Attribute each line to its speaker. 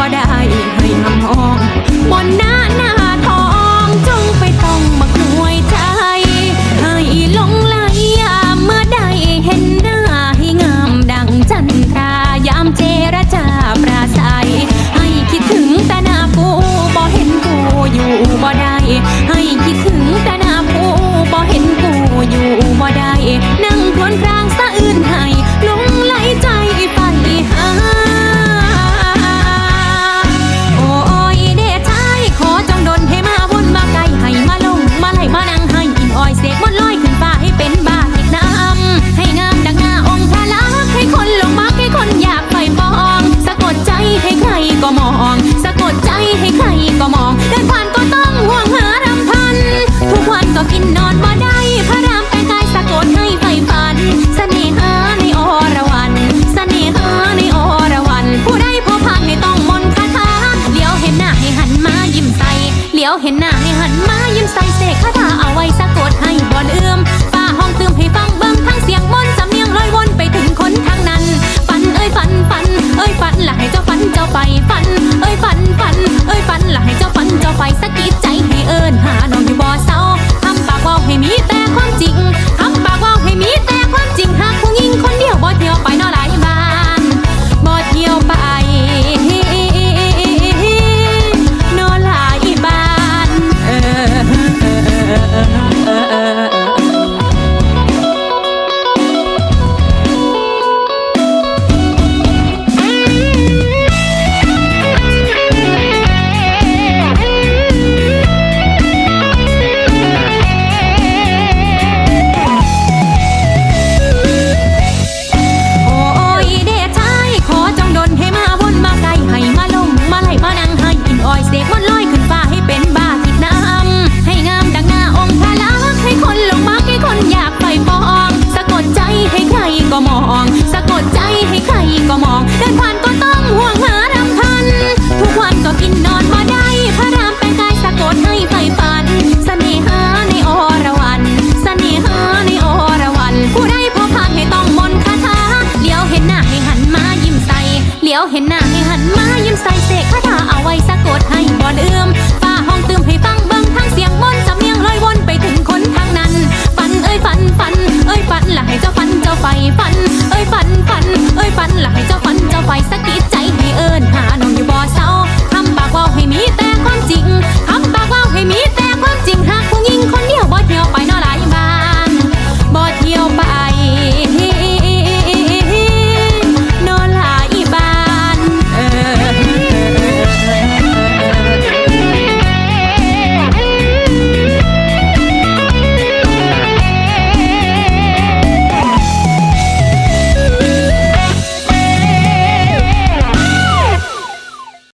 Speaker 1: บ่ได้ให้หำห้องบนน้ เห็นหน้าให้ ฝันละให้เจ้าฝันเจ้าไฟฝัน เอ้ยฝันฝัน เอ้ยฝันละให้เจ้าฝันเจ้าไฟสะกิดใจ